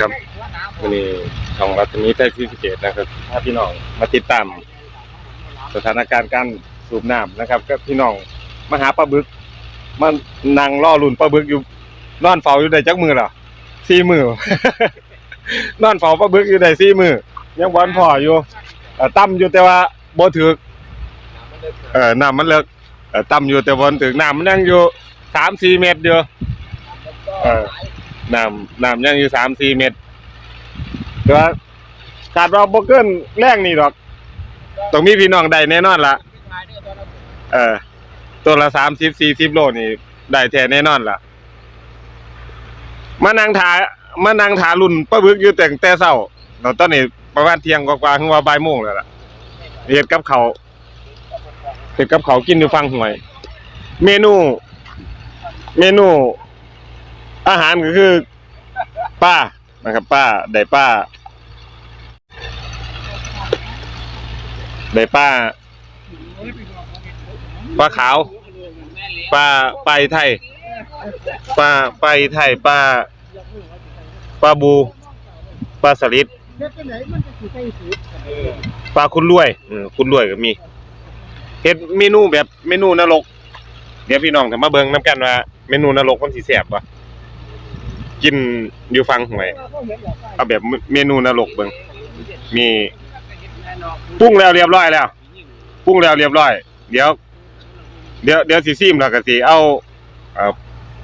ครับวันนี้ช่องรัฐนี้ใต้พิเศษนะครับถ้าพี่น้องมาติดตามสถานการณ์การสูบน้ำนะครับก็พี่น้องมาหาปลาบึกมันนั่งล่อลุ่นปลาบึกอยู่นอนเฝ้าอยู่ได้จักมือเหรอสี่มือนอนเฝ้าปลาบึกอยู่ได้สี่มือยังบอลพออยู่เอ่อต่ำอยู่แต่ว่าบ่ถึกเออน้ำมันเลิกเอ่อต่ำอยู่แต่บ่ถึกน้ำมันยังอยู่สามสี่เมตรอยู่เออ น้ำน้ำยังอยู่สามสี่เมตรแต่ว่าขาดว่าบ่เกินแรงนี่ดอกต้องมีพี่น้องได้แน่นอนละเออ ตัวละสามสิบสี่สิบโลนี่ได้แท้แน่นอนละมานั่งถามานั่งถารุ่นป้าบึกอยู่แต่งแต่เช้าแล้วตอนนี้ประมาณเที่ยงกว่าๆถึงว่าบ่ายโมงแล้วล่ะเฮ็ดกับเขาเฮ็ดกับเขากินอยู่ฟังหวย เมนู เมนู อาหารก็คือป้านะครับ ป้าได้ป้าได้ป้าปลาขาวปลาไปลาไทยปลาไปลาไทยปลาปลาบูปลาสลิดปลาคุณรวยคุณรวยก็มีเฮ็ดเมนูแบบเมนูนรก เดี๋ยวพี่น้องจะมาเบิ่งนํกันว่าเมนูนรกมันสิแซ่บบ่ กินอยู่ฟังหวย เอาแบบเมนูนรกเบิ่งมีปรุงแล้วเรียบร้อยแล้วปรุงแล้วเรียบร้อย เดี๋ยว เดี๋ยวเดี๋ยวสิซิมแล้วก็สิเอาเอ่อ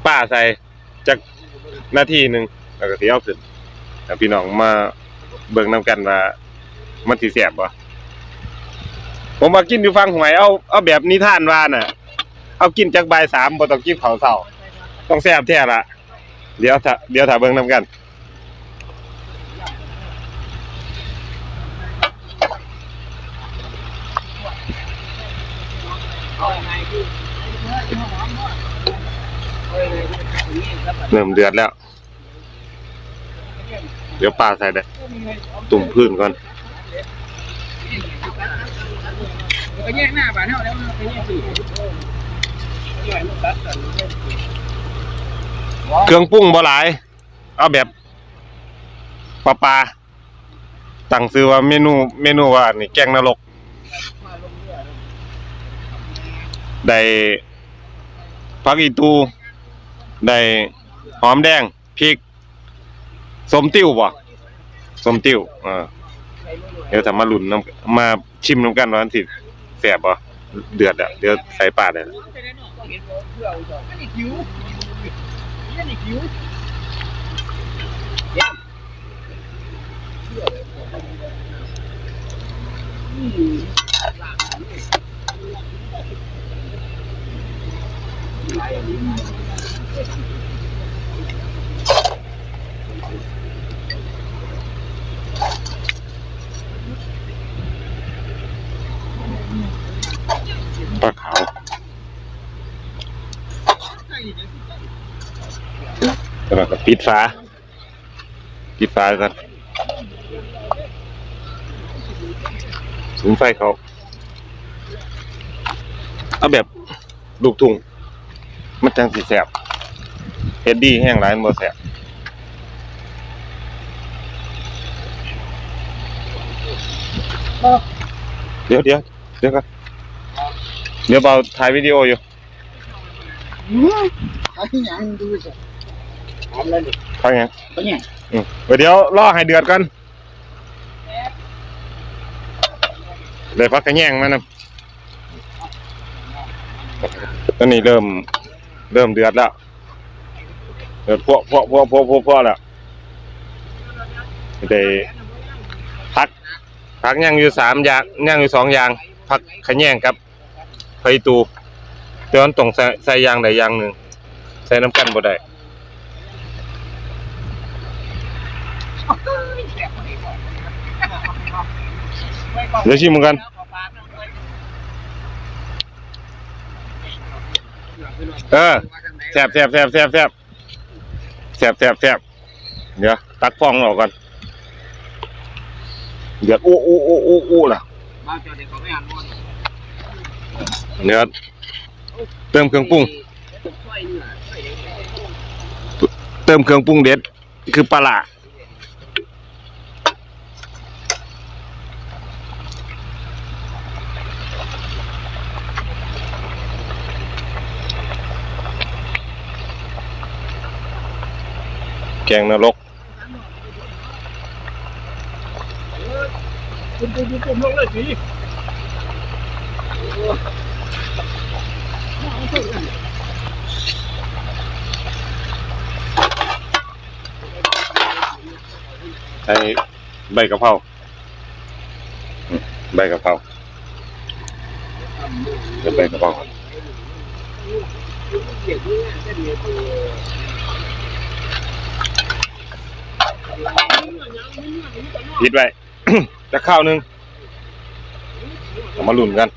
ป้าใส่จักนาทีหนึงแล้วก็สิเอาขึ้นแล้วพี่น้องมาเบิ่งนํกันว่ามันสิแซ่บบ่ผมมากินอยู่ฟังหวยเอาเอาแบบนิทานว่าน่ะ เอากินจากบ่ายสามบ่ต้องกินข้าวเช้าต้องแซ่บแท้ละ เดี๋ยวถ้าเดี๋ยวถ้าเบิ่งนํกัน เริ่มเดือดแล้ว เดี๋ยวปลาใส่ได้ตุ่มพื้นก่อนก็แยกหน้าบ้านเฮาแล้วมันก็แยกสี่ เครื่องปรุงบ่หลาย เอาแบบปลาปลาตั้งชื่อว่าเมนูเมนูว่านี่แกงนรก ได้ผักอีตู ได้หอมแดงพริกสมติ้วบ่สมติ้วเออเดี๋ยวถ้ามาลุ้นน้ำมาชิมน้ำกันว่ามันสิแซ่บบ่เดือดอะเดี๋ยวใส่ปลาได้แล้ว ต้นขาออ แล้วก็ปิดฝาปิดฝากันสูงไฟเขาเอาแบบลูกทุ่งมันจังสิแสบเฮดดี้แห้งหลายมันบ่แสบเดี๋ยวเดี๋ยวเดี๋ยวกันเดี๋ยวเบาถ่ายวิดีโออยู่อันนี้ยังดูสิ ทำแล้วดิถ่ายยังก็เนี่ยอืมเดี๋ยวรอให้เดือดกันเลยพักกระแยงมานะตอนนี้เริ่ม เริ่มเดือดแล้วเดือดพวกพวกพวกพวกพวกพวกแล้วได้พักพักย่างอยู่สามอย่างย่างอยู่สองอย่างพักขะแยงกับไฟตูเตือนต้องใส่ใส่อย่างใดอย่างหนึ่งใส่น้ำกันบ่ได้ เดี๋ยวชิมกันเออแซ่บแซ่บแซ่บแซ่บแซ่บแซ่บแซ่บแซ่บเดี๋ยวตักฟองออกก่อนเดือดอู้อู้อู้อู้อู้ล่ะบ้านเจ้าเด็กเขาไม่อ่านว่าเดี๋ยวเติมเครื่องปรุง เติมเครื่องปรุงเด็ดคือปลาร้า แกงนรกคุณคุณคุณลงเลยสิใช้ใบกะเพราใบกะเพราเดี๋ยวใบกะเพรา ปิดไว้ จะข้าวหนึงเอามาลุ่นกัน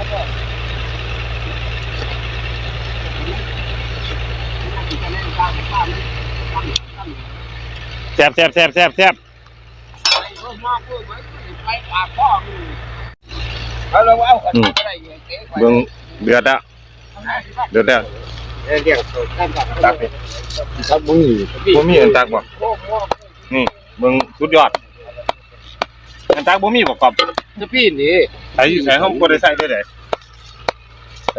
แซ่บแซ่บแซ่บแซ่บแซ่บเอาเราเอาขันอไรอย่างเงี้ยเบิ่งเดือดแล้วเดือดแล้วตักเลยครับมึงบ่มีอันตักบ่นี่เบิ่งสุดยอด อันตักบ่มีบ่กรอบจะพี่นี่ใส่อยู่ใส่ห้องบ่ได้ใส่ด้วยเด้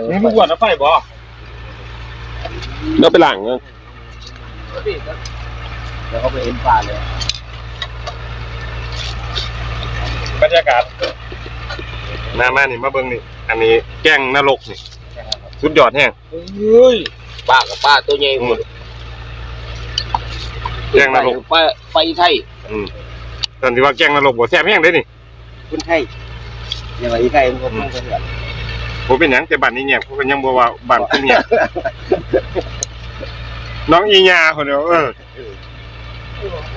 นี่มึงกวนเอาไฟบ่เราไปหลังเนอะเดี๋ยวเขาไปเห็นปลาเลยบรรยากาศมามานี่มาเบิ่งนี่ อันนี้แกงนรกนี่สุดยอดแฮงเฮ้ยปลากับปลาตัวใหญ่หมดแกงนรกไปไปไทยอืม ตอนที่ว่าแกงนรกบ่แซ่บแฮงเด้นี่คุณไทยอย่างไรไทยมันก็ต้องเสียบ่เป็นหยังแต่บ้านนี้เงียบเขาก็ยังบ่ว่าบ้านคุณเงียบน้องอีหยาคนเดียวเออ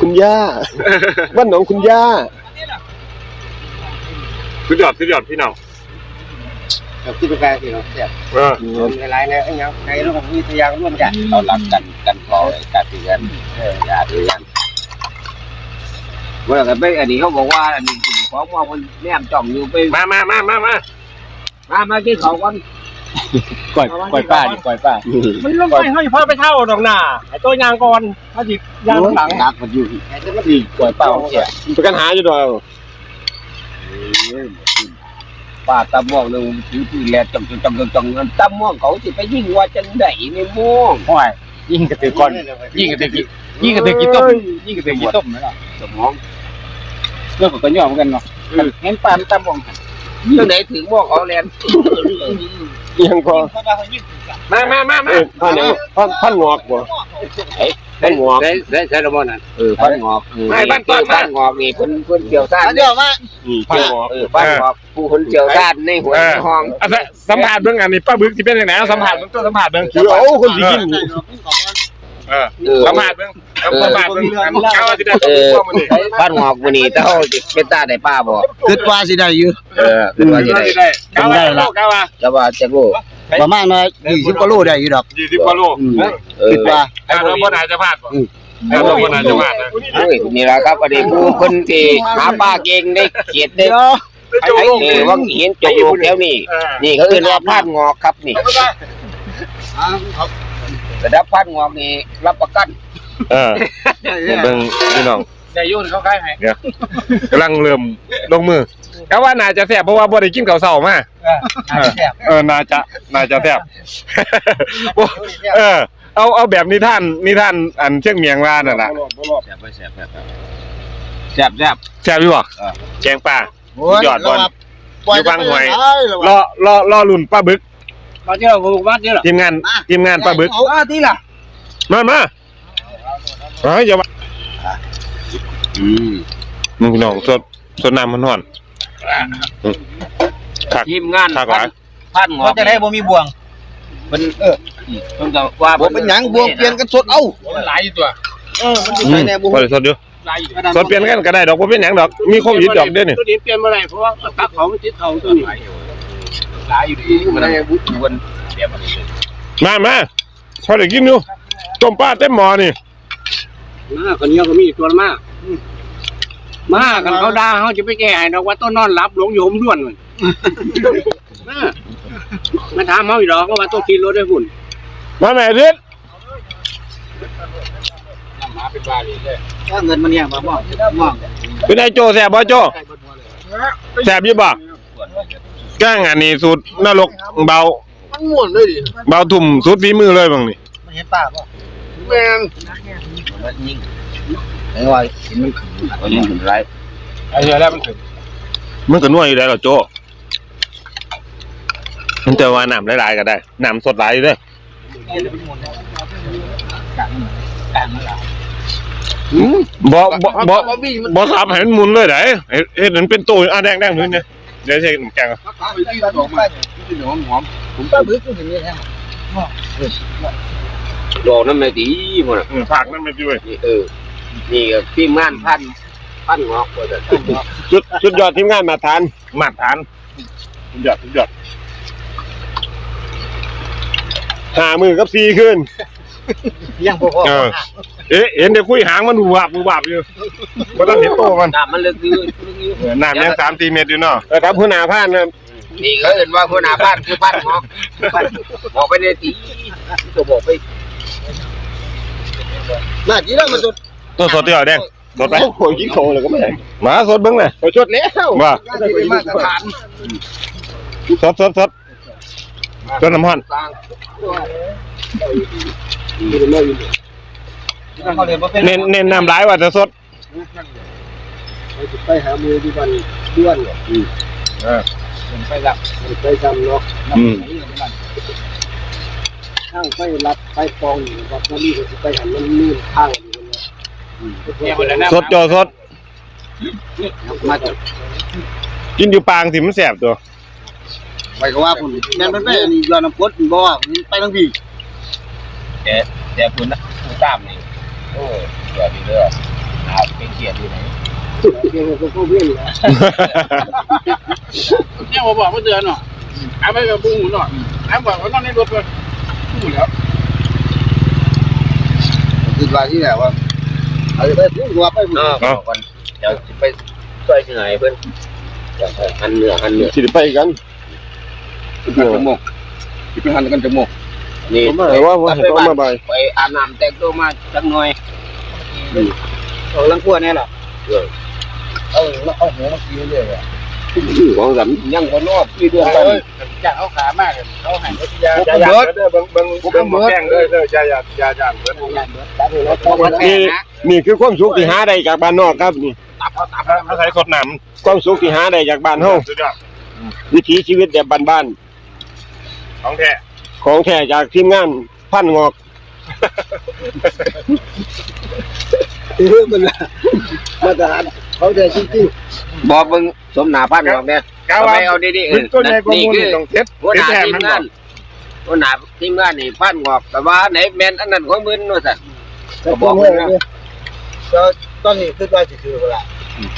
คุณย่า บ้านหนองคุณย่า สุดยอดสุดยอดพี่น้องแบบที่เป็นการที่เราเสียบเออคนหลายๆเนี่ยไอ้ยังในโลกวิทยาร่วมกันเรารักกันกันพอกันถือกันเอออย่าถือ กันเมื่อกันไปอันนี้เขาบอกว่าอันนี้ของว่าคนแนมจ่องอยู่ไปมามามามามามามากินของกันก่อยก่อยป้าดิก่อยป้ามันลงไปให้พาไปเท่าดอกหน้าไอ้ตัวยางก่อนถ้าจิยางหลังดักมันอยู่ไอ้ที่มันดีกว่าเปล่าเสียประกันหาอยู่ดอยป้าตาม่วงนึงถือปืนแลจังจังจังจังตาม่วงเขาสิไปยิงว่าจังไดในม่วงห้อย ยิงกระตือก่อน ยิงกระตือกิยิงกระตือกิต้มยิงกระตือกิต้มนะสมองเรื่องของตัวย่อเหมือนกันเนาะเห็นปามตามองจังไดถึงม่วงเขาแลนยังพอมามามาเอมาอพันหยังพันพันงอกบ่ พันงอกได้ได้ใช่ละม่นั่นเออพันงอกไม่บ้านต้นบ้านงอกนี่เพิ่นเพิ่นเกี่ยวซ่านเดี๋ยวมาอืมพันงอกเออบ้านงอกผู้คนเกี่ยวซ่านในหัวห้องสัมผัสเบิ่งอันนี้ป้าบึกสิเป็นจังได๋สัมผัสเบิ่งตัวสัมผัสเบิ่งคือเอาคนสิกินเออเออสัมผัสเบิ่งสัมผัสเบิ่งอันเก้าสิได้เออตัวมื้อนี้บ้านงอกมื้อนี้เจ้าเป็นตาได้ป้าบ่คิดว่าสิได้อยู่เออคือว่าสิได้ได้เก้าละเก้าว่าจะรู้ ประมาณมา20กว่าโลได้อยู่ดอก20กว่าโลเออคิดว่า แต่เราบ่น่าจะพลาดบ่แต่เราบ่น่าจะพลาดนะโอ้ยนี่ล่ะครับอันนี้ผู้คนที่หาป้าเก่งได้เกียรติได้โจไอ้โลกเออว่าเห็นจกโลกแถวนี้เออนี่เขาเรียกว่าพานงอกครับนี่ระดับพานงอกนี่รับประกันเออเบิ่งพี่น้องได้ยุ่นเขาคล้ายให้กำลังเริ่มลงมือ ก็ว่าน่าจะแซ่บเพราะว่าบ่ได้กินข้าวเช้ามาเออน่าจะน่าจะแซ่บบ่เออ เอาเอาแบบนิทานนิทานอันเชียงเมียงว่านั่นน่ะแซ่บแซ่บแซ่บแซ่บแซ่บแซ่บอยู่บ่เออแกงป่ายอดบอลปล่อยอยู่บางหวยไปเลยรอรอรอรุ่นป้าบึกมาเที่ยวบุกบ้านเที่ยวทีมงานทีมงานป้าบึกเอาอะที่ล่ะมามาเฮ้ยอย่ามาอืมมึงพี่น้องสดสดน้ำมันฮ้อน คัก ทีมงานคักหลายพานงอเขากจะได้บ่มีบ่วงเป็นเออเพิ่นก็ว่าบ่เป็นหยังบวงเปลี่ยนกันสดเอามันหลายอยู่ตัวเออมันสิอืใส่มแน่บ่บ่ได้สดอยู่หลายอยู่สดเปลี่ยนกันก็ได้ดอกบ่เป็นหยังดอก มีโควิดดอกเด้อนี่ตัวนี้เปลี่ยนเมื่อไหร่เพราะว่าตักเขามันติดเขาตัวนี้หลายอยู่ดีมันได้บุญเดี๋ยวมันนี่มามาพอได้กินอยู่ต้มปลาเต็มหม้อนี่มาคนนี้ก็มีตัวละมา มากันเขาด่าเขาจะไปแก้ให้ดอกว่าต้นนอนหลับหลงอยู่หมด้วนเลยมามาถามเขาอีกดอกว่าต้นขี่รถได้หุ่นมาแม่เด็ดมาเป็นบาลีเลยถ้าเงินมันเนี่ยมามองมองเป็นไงโจแสบบ่โจแสบอยู่บ่แก้งอันนี้สูตรนรกเบา มันม่วนเลยดิเบาทุ่มสุดฝีมือเลยบางนี่มันเห็นป่าป่ะแม่นมันยิง ไอ้ว่าเห็นมันขึ้นมันยิงถึงไรไอ้เหี้ยแล้วมันถึงมันก็นัวอยู่ได้หรอโจมันจะว่าน้ำหลายๆก็ได้น้ำสดหลายอยู่เด้อบ่บ่บ่บ่สามให้มันหมุนเลยได้เฮ็ดเฮ็ดให้มันเป็นตัวอะแดงๆพื้นเนี่ยเดี๋ยวใส่น้ำแกงอะผมป้าบึ้งก็อย่างนี้แท้ดอกนั่นไม่ดีมันอืมผักนั่นไม่ด้วยนี่เออ นี่ก็ทีมงานพันพันงอกว่าจะสุดสุดยอดทีมงานมาทานมาทานสุดยอดสุดยอดหามือกับสี่ขึ้น ยังพอเออ เอ๊ะเห็นเดี๋ยวคุยหางมันหูวับหูวับอยู่บ่ต้องเห็นโตมันน้ำมันลึกคือเออน้ำยังสามสี่เมตรอยู่เนาะเออครับผู้หนาพานนะนี่ก็เห็นว่าหัวหน้าพันคือพันงอกพันบอกไปได้ตีก็บอกไป น่าจีแล้วมันจด ตัวสดที่เอาแดงสดไปโอ้ยกินของเลยก็ไม่ได้หมาสดเบิ่งเลยไปจดแล้วว่ามาตรฐานสดสดสดจนน้ำมันสร้างเขาเรียนว่าเป็นเน้นเน้นน้ำร้ายว่าจะสดไปหามือที่บ้านด้วนไปรับไปทำเนาะอืมข้างไปรับไปกองวัดนั่นนี่ก็ไปหันมันลื่นข้าง สดจอสด มาจดกินอยู่ปางสิมันแสบตัว ไปก็ว่าคุณแม่นไปอันนี้ย้อนน้ำกดบ่ว่าไปทั้งพี่แต่คุณนะคุณตามนี่โอ้เดี๋ยวดีเด้ออาเป็นเกียรติอยู่ไหนเกี่ยวกับพวกเพื่อนนะเนี่ยผมบอกว่าเดือนเนาะเอาไปกับบุ้งหมุนเนาะเอาบอกว่านอนในรถเลยพูดแล้วคือว่าที่ไหนว่า เอาไปพูดว่าไปเนาะบอกกันเดี๋ยวสิไปช่วยเหนื่อยเพิ่นเดี๋ยวหันเนื้อหันเนื้อสิไปกันจมูกที่ไปหันกันจมูกนี่แต่ว่าว่าให้เขามาบายไปอาบน้ำแต่งตัวมาสักหน่อยเอาลังกลัวแน่ล่ะเอาเอาหัวมากินเลยอะ ของสำยังบ่นอกที่เดือนจากเขาขามากเลยเขาหันเขายาอย่าอย่าเด้อเบิ่งเบิ่งเบิ่งหมดแกงเด้อเด้ออย่าอย่าอย่าอย่าเบิ่งนี่นี่คือความสุขที่หาได้จากบ้านนอกครับนี่ตับเขาตับอาศัยสดน้ความสุขที่หาได้จากบ้านเฮาำสุดยอดวิถีชีวิตแบบบ้านของแท้ๆของแท้จากทีมงานพันงอกเออมันมาตรฐาน เขาแต่จริงบอกมึงสมหนาพันหรอกเนี่ยกาเอาว่าไปเอาดีๆเอมันอตัวใหญ่กว่านี่มูลคือต้องเท็ดหัวหเท็ดน้าแทนทีมมันงานหัวหน้าทีมงานนี่พันงอกแต่ว่าไหนแมนอันนั้นของมึงนู่นสั่นๆก็บอกเลยก็ตอนนี้คิดว่าสิคือเวลา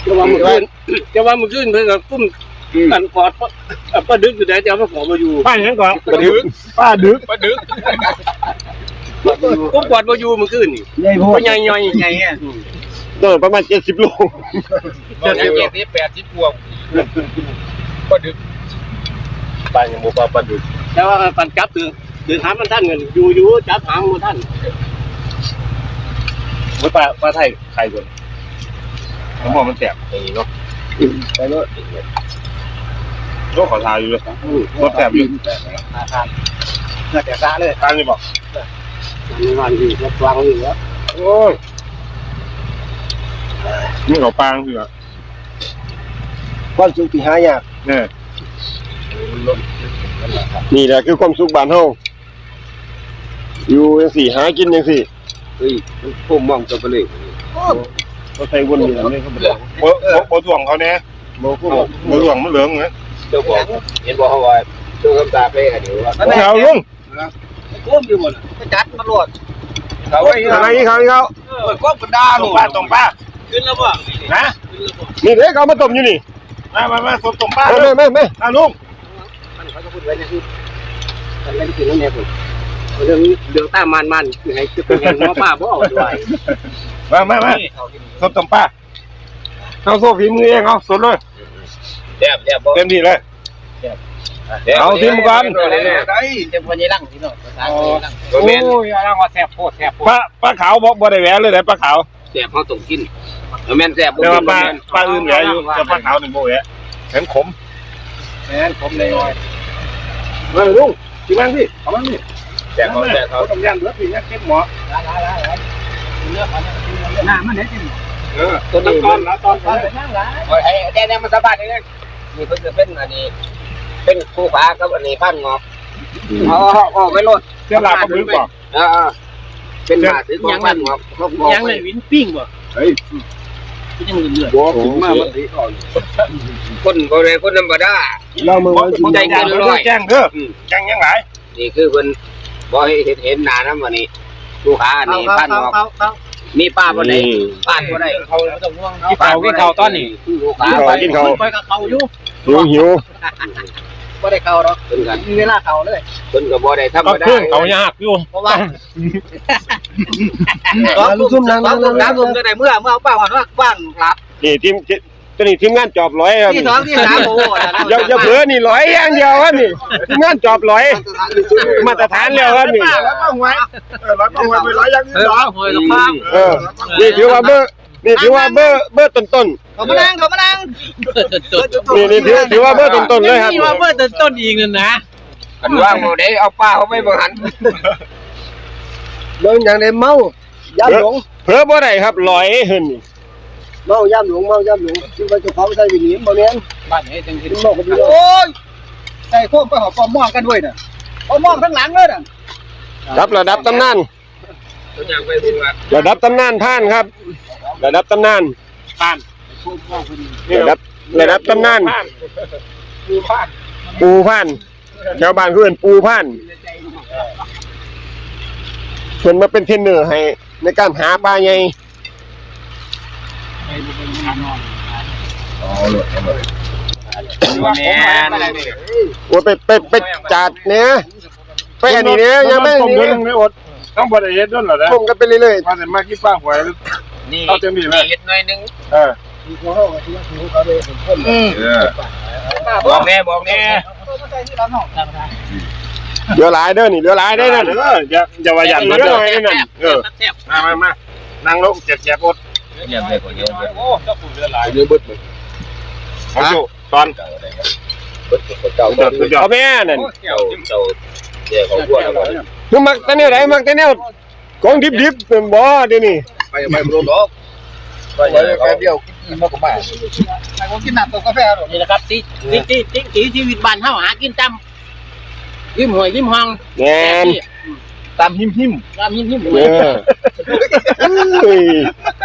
จะว่ามึงขึ้นจะว่ามึงขึ้นเพื่อนกับกุ้มกันกอดป้าดึกอยู่ไหนจะเอามาขอมาอยู่ป้าอย่างก่อนป้าดึกป้าดึกป้าดึกกุ้มกอดมาอยู่มึงขึ้นนี่ใหญ่พวก็กใหญ่ใหญ่ใหญ่แง่ตัวประมาณ70โลเจ็ดสิบเจ็ดสิบแปดสิบพวงป้าดึกป้ายังบ่ป้าป้าดึกแต่ว่าปันจับถือถือหามันท่านเงินอยู่อยู่จับหางมันท่านบ่ป้าป้าไทยไข่ก่อนผมบอกมันแสบนี่เนาะไปเนาะโลขอทาอยู่เลยรสแสบอยู่อาคารน่าจะซะเลยทานนี่บอกมีงานอยู่รับฟังอยู่แล้วโอ้ย นี่เขาปางคือความสุขที่หายากเนี่ยนี่แหละคือความสุขบ้านเฮาอยู่จังซี่หากินจังซี่เฮ้ยผมมองจะไปเลยก็ใส่วนอยู่นี่เขาบอกโบโบโบถ่วงเขาเนี่ยบ่กูโบถ่วงมันเหลืองไงเจ้าบอกเห็นบอกเขาว่าเจ้าคำตาไปกันเดี๋ยวว่าไม่เอาลุงกุ้มอยู่หมดก็จัดมาโลดเขาไว้อะไรอีกเขาอีกเขาเปิดก้มกระดาตรงป้าตรงป้า ขึ้นแล้วป่ะนะนี่เด้เขามาต้มอยู่นี่มามามาสมตรงป้าแม่เลยแม่แม่อะลุงมันเขาจะพูดไว้เนี่ยคือมันเล่นกินแล้วเนี่ยผมเรื่องเรื่องตามมันมันให้จะเป็นไงหมอป้าบ่เอาด้วยมามามาสดต้มปลาเอาโซ่ฝีมือเองเอาสดเลยแซ่บแซ่บบ่เต็มที่เลยเอาทิมก่อนได้เต็มคนยี่ลังพี่น้องภาษาคนยี่ลังโอ้แม่นโอ้ยร่างว่าแซ่บโพดแซ่บโพปดลาปลาขาวบอกบ่ได้แหวะเลยแต่ปลาขาวแซ่บเฮาต้องกินโอ้แม่นแซ่บบ่แต่ว่าปลาแม่นปลาอื่นแหวะอยู่แต่ปลาขาวนี่บ่แหวะเห็นขมแม่นผมเลยน้อยมาลุงกินบ้างพี่เอาบ้างพี่แซ่บเขาแซ่บเขาเขาต้องย่างเหลือพี่เนี่ยเก็บหมอหน้ามันเห็นกินเออตัวนี้ตมัอนนละตอนละโอ้ยให้แน่ๆมันสบายเลยนี่เพิ่นจะเป็นอันนี้ เป็นคู่ขากับอันนี้พันงอกเอาเอาเอาไปโลดเจ้าลาบก็มือบอกเออๆ เป็นมาถึงของพันงอกงอกงอกยังเลยวินปิ้งบ่เฮ้ยยังเลือดบัวถึงมามันดีก่อนคนบ่ได้คนธรรมดา เรามือวันกินใจเกินร้อยแจ้งเด้ออืมแจ้งยังไงนี่คือเพิ่นบ่ให้เห็นเห็นหน้านำวันนี้คู่ขาอันนี้พันงอกเขาเขามีป้าบ่ได้ป้านบ่ได้เขาต้องห่วงที่เขาที่เขาตอนนี้คู่ขากินไปเขากินเขาไปกับเขาอยู่หิวหิว ไม่ได้เขาหรอกเพิ่นกันมีเวลาเขาเลย เพิ่นก็บ่ได้ธรรก็มดาเครื่องเขายากอยู่เพราะว่าลูกซุ่มนั่งสองทุ่มสามทุ่มจะได้เมื่อเมื่อเป้าหันว่าว่างหลับนี่ทีมตัวนี้ทีมงานจอบร้อยครับที่สองที่สามโอ้โหอย่าอย่าเผลอนี่ร้อยอย่างเดียวครับนี่ทีมงานจอบร้อย มาตรฐานแล้วครับนี่แล้วป้าหวยร้อยป้องไว้ไปร้อยอย่างนี้เออหอยกับข้างเออนี่ถือว่าเบอร์ นี่ถือว่าเบอร์เบอร์ต้นต้นเขามานั่งเขามานั่งๆนี่นี่ถือถือว่าเบอร์ต้นต้นๆเลยครับนี่ว่าเบอร์ต้นอีกนั่นนะคันว่างบ่ได้เอาป้าเขาไปบ่หันเบิ่งอย่างไรเมาย่ำหลงเผลอบ่ได้ครับร้อยเฮินนี่เมาย่ำหลงเมาย่ำหลงคิดว่าเจ้าของใส่วิญญาณบ่แม่นบ้านนี้จังสิกินเมาคนเดียวโอ้ยใส่ควบไปหอบปอมม่วงกันด้วยน่ะปอมม่วงข้างหลังเลยน่ะครับระดับตำนาน ตัวอย่างไปถึงว่าระดับตำนานท่านครับ ระดับตำนานบ้านระดับระดับตำนานคือบ้านปูพันชาวบ้านเพื่อนปูพันเพิ่นมาเป็นเทรนเนอร์ให้ ในการหาปลาใหญ่ว่าแม่นโอ้ยไปไปไปจัดเนี่ยไปอันนี้เนี่ยยังไม่นี่ไม่อดต้องบริเฮ็ดด้วยเหรอนะผมกันไปเรื่อยมาแต่มากี่ป้าหวย นี่เอาเต็มที่เลยเฮ็ดหน่อยนึงเออมีหัวเขาก็ที่ว่าคือเขาเลยเป็นคนบอกแน่บอกแน่มาใส่ที่เราเนาะๆเหลือหลายเด้อนี่เหลือหลายได้อนั่น เอออย่าอย่าว่าหยันเหลืนะอเด้หอน่อยนั่นเออแซ่บมามามานั่งลงเจ็บแจกอดเยี่ยมเลยกว่าเยอะเลยโอ้เจ้าปู่เรือหลายเยอะบึดเลยของจุตอนเก่าอะไรครับบึดเก่าสุดยอดสุดยอดเอาแม่นั่นเก่าเก่าเจ้าของพวกเราคือมักแต่แนวไหนมักแต่แนวของดิบๆเป็นบ่เดี๋ยวนี้ ไปไปบ่รู้หรอกไปแค่เดียวกินมากกว่าใครก็กินน้ำตกกาแฟหรอกนี่แหละครับที่ที่ที่ที่ที่ชีวิตบ้านเฮาหากินจำริมหวยริมห้องแม่นตามหิมหิมรามหิมหิมเออ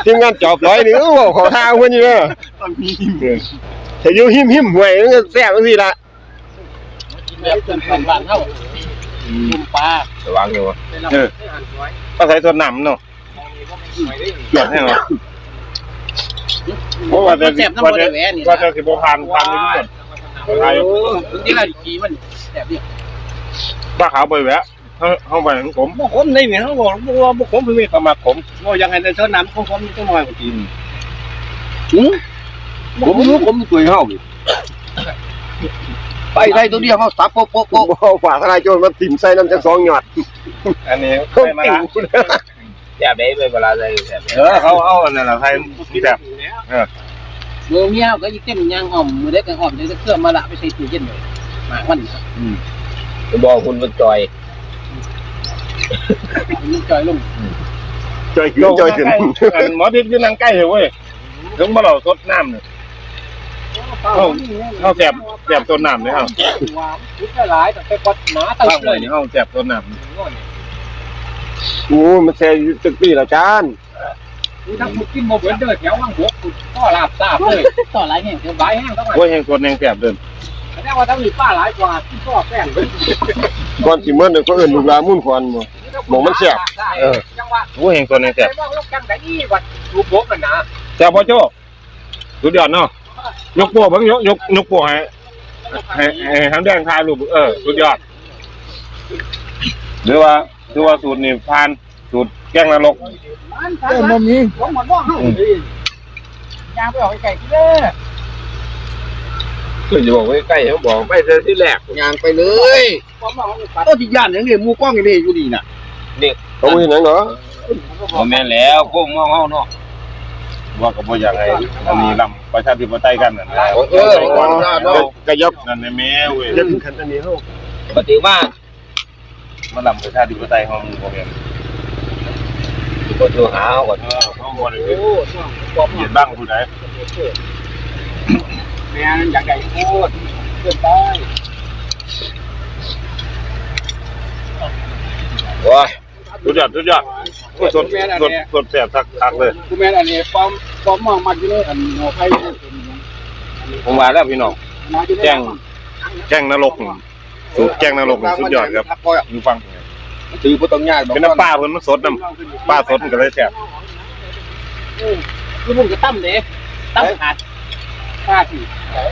ทีมงานจอบร้อยนี่โอ้โหขอทางเพิ่นอยู่เด้อตามหิมหิมถ้าอยู่หิมหิมหวยมันก็แซ่บจังซี่ล่ะกินแบบคนบ้านเฮาจุ่มปลาสว่างอยู่ไปลำให้อยก็ใส่ตัวหนำเนาะ หยอดให้เนาะเพราะว่าจะแซ่บน้ำว่าบ่จะได้แหวนนี่ว่าจะสิบ่ผ่านผ่านนี่หมดโอ้ที่ละขี่มันแซ่บนี่ป้าขาวไปแวะเฮาเฮาไปของผมบ่ขมในแม่เฮาบอกว่าบ่ขมเพิ่นมีความมักขมบ่ยังให้ได้เท่าน้ำของผมนี่จังหน่อยก็กินผมรู้ผมตัวเฮาไปไทยตัวเดียวเฮาสับโป๊ะโป๊ะบ่โป๊ะเอาฝาทลายโจรมาถิ่มใส่น้ำจักสองหยอดอันนี้เขาใครมาติ่ละง แซ่บได้เวลาใส่แซ่บเออเขาเอาอันนั้นล่ะใครแบบมือเมียก็อีเต็มยางอ่อมมือเด็กก็อ่อมได้เครื่องมาละไปใส่ตู้เย็นเลยมาวันบอกคุณว่าจอยมันจอยลงจอยขึ้นจอยขึ้นหมอทิพย์อยู่นั่งใกล้เลยเว้ยถึงบ่เราสดน้ำเนี่ยเฮาแสบแสบต้นน้ำเนี่ยเฮาคิดหลายแต่ไปกดหมาตึตั้งเลเลยยนี่เฮาแสบต้นน้ำ โอ้มันแซ่อยู่ตึกปีละจานคือถ้าคุณกินโมเบิร์ดเดอร์แถวว่างหัวคุณก็ลาบทราบเลยต่อหลายแห่งเดี๋ยวหลายแห่งต้องมาโอ้ยแห่งตัวแห่งแสบเดินแสดงว่าต้องมีป้าหลายกว่าที่ก็แป้งเลยก่อนสิเมื่อนึงก็เอิ้นลูกหลานมุ่นควันบ่หมองมันแซ่บเออจังหวะโอ้ยแห่งตัวแห่งแสแต่บว่าลูกจังได้ยี่วัดรูปโบกันนะแซ่บพ่อโจ้สุดยอดเนาะยกโป้เบิ่งยกยกยกโป้ให้ให้ให้ทางแดงถ่ายรูปเออสุดยอดหรือว่า หรือว่าสูตรนี่ผ่านสูตรแกงนรกเออมันมีผมหมดว่าเฮาอืม ยางไปออกไกลๆเด้อคือจะบอกว่าใกล้เขาบอกไปเจอที่แรกยางไปเลยผมบอกว่าต้นที่ย่านอย่างนี้หมูกล้องอย่างนี้อยู่นี่น่ะเขาไม่นั่งเนาะบ่แม่นแล้วพวกมองเฮาเนาะว่าก็บ่อยากให้อันนี้ลำประชาธิปไตยกันนั่นแหละเออก่อนหน้าเนาะกระยบนั่นแหละแม่เว้ยจะถึงขั้นอันนี้เขาปฏิว่า มาลำประชาธิปไตยของบ่แม่นก็โทรหาเฮาก่อนเออเขาบ่ได้เหยียดบ้างผู้ใดแม่นอยากได้พูดเกินไปว้าสุดยอดสุดยอดโอ้ยสดสดสดแซ่บทักทักเลยกูแม่นอันนี้ป้อมป้อมมองมัดอยู่เลยอันหัวไฟผมว่าแล้วพี่น้องมาอยู่ในแจ้งแจ้งนรกนี่ สูตรแจ้งนรกนี่สุดยอดครับอยู่ฟังถือบ่ต้องยากเป็นน้ำปลาเพิ่นมันสดน้ำปลาสดมันก็เลยแซ่บคือผมจะตั้มเด้ตั้มขาดขาดที่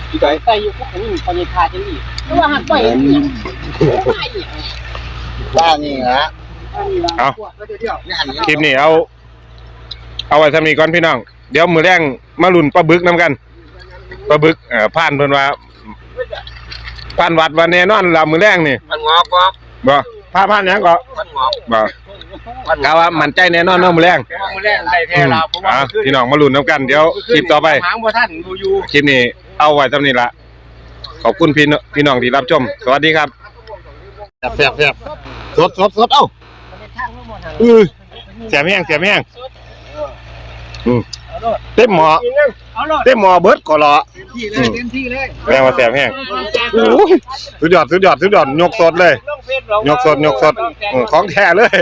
ที่ไหนใส่อยู่พวกนี้คนนี้ขาดจังนี่เพราะว่าหันไปเนี่ยไม่เนี่ยบ้านี่ฮะเอานี่หันคลิปนี้เอา เอาไว้ทำนี้ก่อนพี่น้อง เดี๋ยวมือแรงมาลุ่นปลาบึกน้ำกันปลาบึกเอ่อผ่านเพิ่นว่า ผ่านวัดวันแน่นอนลามือแรงนี่มันงอกก็บ่ผ่านผ่านหยังก็มันงอกบ่กะว่ามั่นใจแน่นอนเนาะมือแรงมองมาแรงได้แท้ลาเพราะว่าอะพี่น้องมาลุ่นน้ำกันเดี๋ยวคลิปต่อไปหางบ่ท่านดูอยู่คลิปนี้เอาไว้ทำนี้ละขอบคุณพี่น้องพี่น้องที่รับชม สวัสดีครับแซ่บแซ่บสดสดสดเอ้าอือเสียแม่งเสียแม่งอืมเต็มหมอ เอาโลดเต็มหมอเบิดก่อรอที่เลยเต็มที่เลยแม่งว่าแสบแห้งโอ้ยสุดยอดสุดยอดสุดยอดยกสดเลย ยกสดยกสดอืมของแท้เลย